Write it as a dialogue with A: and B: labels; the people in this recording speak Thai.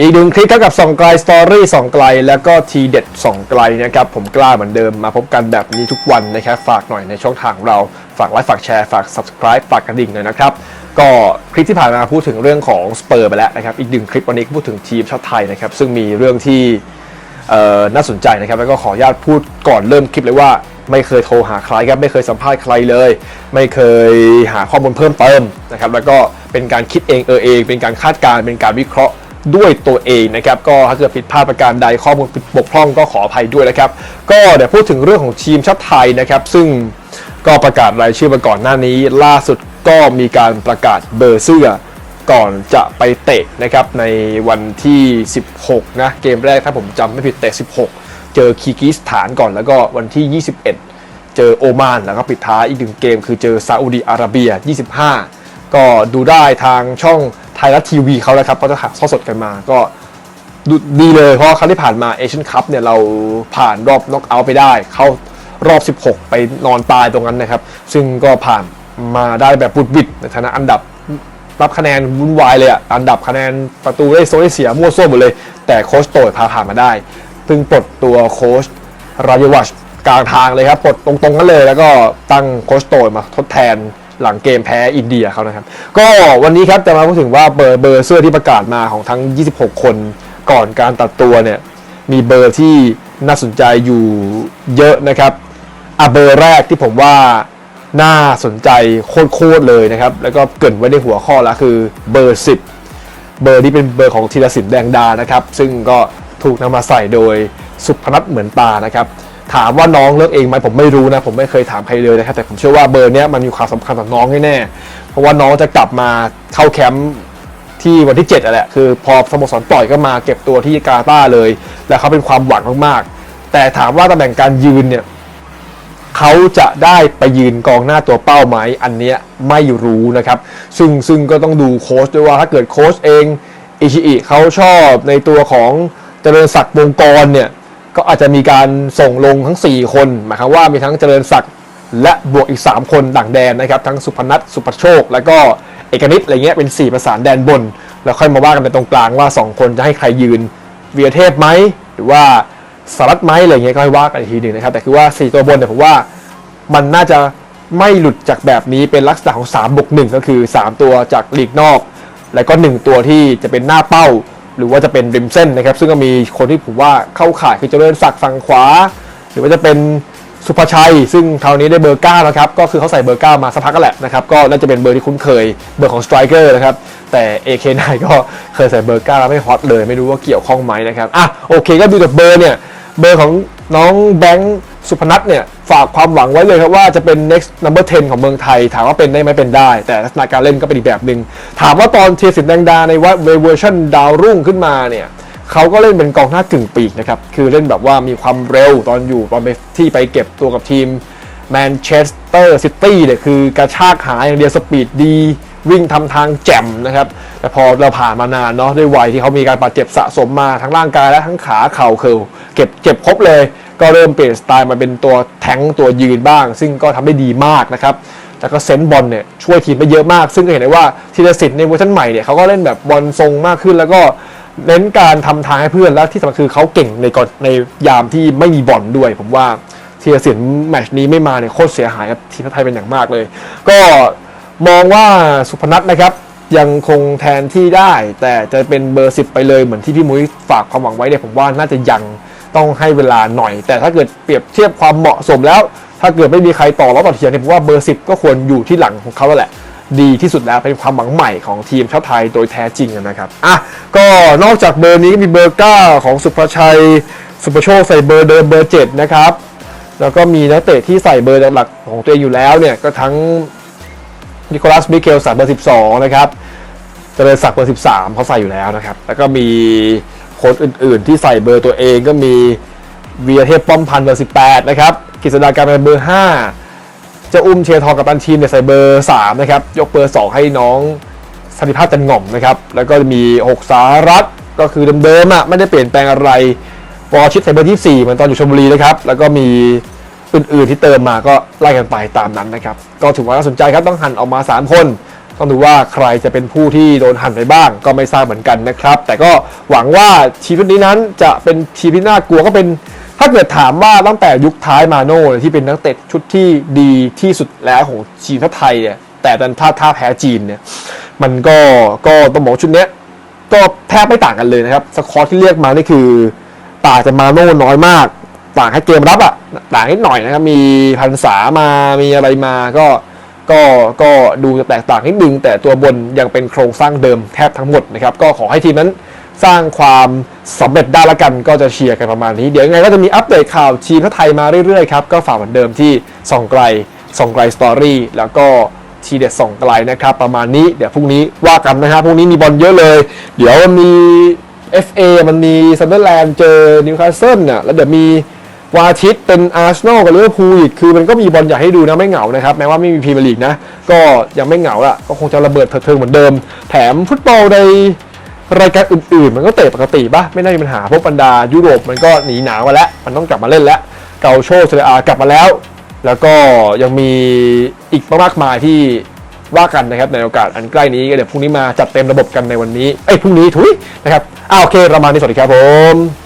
A: อีกหนึ่งคลิปเท่ากับส่องไกลสตอรี่ส่องไกลแล้วก็ทีเด็ดส่องไกลนะครับผมกล้าเหมือนเดิมมาพบกันแบบนี้ทุกวันนะครับฝากหน่อยในช่องทางเราฝากไลค์ฝากแชร์ฝาก subscribe ฝากกระดิ่งหน่อยนะครับก็คลิปที่ผ่านมาพูดถึงเรื่องของสเปอร์ไปแล้วนะครับอีกหนึ่งคลิปวันนี้ก็พูดถึงทีมชาติไทยนะครับซึ่งมีเรื่องที่น่าสนใจนะครับแล้วก็ขออนุญาตพูดก่อนเริ่มคลิปเลยว่าไม่เคยโทรหาใครครับไม่เคยสัมภาษณ์ใครเลย ไม่เคยหาข้อมูลเพิ่มเติมนะครับแล้วก็เป็นการคิดเองเออเอง เป็นการคาดการณ์เป็นการวิเคราะห์ ด้วยตัวเองนะครับก็ถ้าเกิดผิดพลาดประการใดข้อมูลบกพร่องก็ขออภัยด้วยนะครับ ก็เดี๋ยวพูดถึงเรื่องของทีมชาติไทยนะครับ ซึ่งก็ประกาศรายชื่อมาก่อนหน้านี้ ล่าสุดก็มีการประกาศเบอร์เสื้อก่อนจะไปเตะนะครับในวันที่ 16 นะ เกมแรกถ้าผมจำไม่ผิดเตะ 16 เจอคีร์กิสถานก่อนแล้วก็วันที่ 21 เจอโอมานแล้วก็ปิดท้ายอีกหนึ่งเกม คือเจอซาอุดีอาระเบีย 25 ก็ดูได้ทางช่องไทยรัฐทีวีเขานะครับเขาจะถ่ายทอดสดกันมาก็ดูดีเลยเพราะครั้งที่ผ่านมาเอเชียนคัพเนี่ยเราผ่านรอบน็อกเอาท์ไปได้ เข้ารอบ 16 ไปนอนตายตรงนั้นนะครับ ซึ่งก็ผ่านมาได้แบบบุดบิดในฐานะอันดับรับคะแนนวุ่นวายเลยอะอันดับคะแนนประตูได้โซได้เสียมั่วซั่วหมดเลย แต่โค้ชโตยพาผ่านมาได้เพิ่งปลดตัวโค้ชรายวัชกลางทางเลยครับปลดตรงๆกันเลย แล้วก็ตั้งโค้ชโตยมาทดแทน หลังเกมแพ้อินเดียเขานะครับ ก็วันนี้ครับจะมาพูดถึงว่าเบอร์เบอร์เสื้อที่ประกาศมาของทั้ง 26 คนก่อนการตัดตัวเนี่ยมีเบอร์ที่น่าสนใจอยู่เยอะนะครับอะเบอร์แรกที่ผมว่าน่าสนใจโคตรๆเลยนะครับ แล้วก็เกินไว้ในหัวข้อล้วคือเบอร์ 10 เบอร์นี้เป็นเบอร์ของธีรศิลป์แดงดานะครับ ซึ่งก็ถูกนำมาใส่โดยสุพนัทเหมือนตานะครับ ถามว่าน้องเลือกเองไหมผมไม่รู้นะ ผมไม่เคยถามใครเลยนะครับแต่ผมเชื่อว่าเบอร์นี้มันมีความสำคัญต่อน้องแน่ๆเพราะว่าน้องจะกลับมาเข้าแคมป์ที่วันที่7อะแหละคือพอสโมสรปล่อยก็มาเก็บตัวที่กาตาเลย และเขาเป็นความหวังมากๆ แต่ถามว่าตำแหน่งการยืนเนี่ยเขาจะได้ไปยืนกองหน้าตัวเป้าไหมอันเนี้ยไม่รู้นะครับ ซึ่งซึ่งก็ต้องดูโค้ชด้วยว่าถ้าเกิดโค้ชเองอิชิอิเขาชอบในตัวของเจริญศักดิ์วงกรเนี่ย ก็อาจจะมีการส่งลงทั้ง 4 คนหมายความว่ามีทั้งเจริญศักดิ์และบวกอีก 3 คนด่างแดนนะครับ ทั้งสุพนัทสุปโชค แล้วก็เอกนิตอะไรเงี้ยเป็น 4 ประสานแดนบน แล้วค่อยมาว่ากันในตรงกลางว่า 2 คนจะให้ใครยืนเวียเทพไหมหรือว่าสารัตไหมอะไรเงี้ยก็ให้ว่ากันอีกทีหนึ่งนะครับ แต่คือว่า 4 ตัวบนเนี่ยผมว่ามันน่าจะไม่หลุดจากแบบนี้เป็นลักษณะของ3บวก1ก็คือ 3 ตัวจากลีกนอก แล้วก็ 1 ตัวที่จะเป็นหน้าเป้า หรือว่าจะเป็นริมเส้นนะครับ ซึ่งก็มีคนที่ผมว่าเข้าข่ายคือเจริญศักดิ์ฝั่งขวา หรือว่าจะเป็นสุภชัย ซึ่งคราวนี้ได้เบอร์9นะครับ ก็คือเขาใส่เบอร์9มาสักพักก็แหละนะครับ ก็น่าจะเป็นเบอร์ที่คุ้นเคย เบอร์ของสไตรเกอร์นะครับ แต่ AK9 ก็เคยใส่เบอร์9แล้วไม่ฮอตเลย ไม่รู้ว่าเกี่ยวข้องไหมนะครับ อะ โอเค ก็ดูจากเบอร์เนี่ย เบอร์ของน้องแบงค์สุพนัทเนี่ย ฝากความหวังไว้เลยครับว่าจะเป็น next number 10 ของเมืองไทย ถามว่าเป็นได้ไหมเป็นได้ แต่ลักษณะการเล่นก็เป็นอีกแบบหนึ่งถามว่าตอนเทียสินแดงดาในว่าเวอร์ชันดาวรุ่งขึ้นมาเนี่ยเขาก็เล่นเป็นกองหน้ากึ่งปีกนะครับ คือเล่นแบบว่ามีความเร็วตอนอยู่ตอนไปที่ไปเก็บตัวกับทีมแมนเชสเตอร์ซิตี้เนี่ยคือกระชากหาอย่างเดียวสปีดดี วิ่งทำทางแจ่มนะครับ แต่พอเราผ่านมานานเนาะด้วยวัยที่เขามีการบาดเจ็บสะสมมาทั้งร่างกายและทั้งขาเข่าเคิลเก็บเจ็บครบเลย ก็เริ่มเปลี่ยนสไตล์มาเป็นตัวแทงตัวยืนบ้าง ซึ่งก็ทำได้ดีมากนะครับแล้วก็เซนบอลเนี่ยช่วยทีมไปเยอะมาก ซึ่งก็เห็นได้ว่าธีรศิลป์ในเวอร์ชันใหม่เนี่ยเขาก็เล่นแบบบอลทรงมากขึ้น แล้วก็เน้นการทำทางให้เพื่อนและที่สำคัญคือเขาเก่งในก่อนในยามที่ไม่มีบอลด้วย ผมว่าธีรศิลป์แมชนี้ไม่มาเนี่ยโคตรเสียหายกับทีมไทยเป็นอย่างมากเลย ก็มองว่าสุพนัทนะครับยังคงแทนที่ได้ แต่จะเป็นเบอร์ 10 ไปเลยเหมือนที่พี่มุ้ยฝากความหวังไว้เนี่ยผมว่าน่าจะยัง ต้องให้เวลาหน่อย แต่ถ้าเกิดเปรียบเทียบความเหมาะสมแล้ว ถ้าเกิดไม่มีใครต่อแล้วต่อเทียงเนี่ยผมว่าเบอร์ 10 ก็ควรอยู่ที่หลังของเขาแล้วแหละ ดีที่สุดแล้วเป็นความหวังใหม่ของทีมชาติไทยโดยแท้จริงนะครับอะก็นอกจากเบอร์นี้ก็มีเบอร์9ของสุภชัย สุภโชคใส่เบอร์เดิมเบอร์7นะครับแล้วก็มีนักเตะที่ใส่เบอร์หลักของตัวเองอยู่แล้วเนี่ยก็ทั้งนิโคลัสมิเคลใส่เบอร์ 12 นะครับเจริญศักดิ์เบอร์ 13 เขาใส่อยู่แล้วนะครับ แล้วก็มี คนอื่นๆ ที่ใส่เบอร์ตัวเองก็มีเวียเทพป้อมพันเบอร์ 18 นะครับกฤษดาการเป็นเบอร์5เจ้าอุ้มเชียร์ทองกับตันทีมเนี่ยใส่เบอร์ 3 นะครับ ยกเบอร์ 2 ให้น้องสันติภาพจันง่อมนะครับ แล้วก็มี 6 สารัตก็คือเดิมๆอะไม่ได้เปลี่ยนแปลงอะไรวอชิตใส่เบอร์ที่4เหมือนตอนอยู่ชลบุรีนะครับ แล้วก็มีอื่นๆที่เติมมาก็ไล่กันไปตามนั้นนะครับ ก็ถือว่าน่าสนใจครับต้องหันออกมา 3 คน ต้องดูว่าใครจะเป็นผู้ที่โดนหั่นไปบ้าง ก็ไม่ทราบเหมือนกันนะครับ แต่ก็หวังว่าทีมชุดนี้นั้นจะเป็นทีมที่น่ากลัวก็เป็น ถ้าเกิดถามว่าตั้งแต่ยุคท้ายมาโน่ที่เป็นนักเตะชุดที่ดีที่สุดแล้วของทีมชาติไทยเนี่ยแต่ดันพลาท่าแพ้จีนเนี่ยมันก็ก็ต้องบอกชุดเนี้ยก็แทบไม่ต่างกันเลยนะครับสควอตที่เรียกมานี่คือต่างจากมาโน่น้อยมาก ต่างแค่เกมรับอะต่างนิดหน่อยนะครับมีพันษามามีอะไรมาก็ ก็ก็ดูจะแตกต่างนิดนึงแต่ตัวบนยังเป็นโครงสร้างเดิมแทบทั้งหมดนะครับ ก็ขอให้ทีมนั้นสร้างความสำเร็จได้ละกันก็จะเชียร์กันประมาณนี้ เดี๋ยวยังไงก็จะมีอัปเดตข่าวทีมชาติไทยมาเรื่อยๆครับ ก็ฝากเหมือนเดิมที่ส่องไกลส่องไกลสตอรี่แล้วก็ทีเด็ดส่องไกลนะครับ ประมาณนี้เดี๋ยวพรุ่งนี้ว่ากันนะครับพรุ่งนี้มีบอลเยอะเลย เดี๋ยวมี FA มันมีซันเดอร์แลนด์เจอนิวคาสเซิลน่ะแล้วเดี๋ยวมี วาทิตเป็นอาร์เซนอลกับลิเวอร์พูลอีกคือมันก็มีบอลอยากให้ดูนะไม่เหงานะครับแม้ว่าไม่มีพรีเมียร์ลีกนะก็ยังไม่เหงาละก็คงจะระเบิดเถิดเทิงเหมือนเดิม แถมฟุตบอลในรายการอื่นๆ มันก็เตะปกติปะไม่น่ามีปัญหาเพราะบรรดายุโรปมันก็หนีหนาวมาแล้ว มันต้องกลับมาเล่นแล้ว เกาโชเซเรียอากลับมาแล้ว แล้วก็ยังมีอีกมากมายที่ว่ากันนะครับในโอกาสอันใกล้นี้ก็เดี๋ยวพรุ่งนี้มาจัดเต็มระบบกันในวันนี้เอ้ยพรุ่งนี้ทุยนะครับอ้าโอเคประมาณนี้สวัสดีครับผม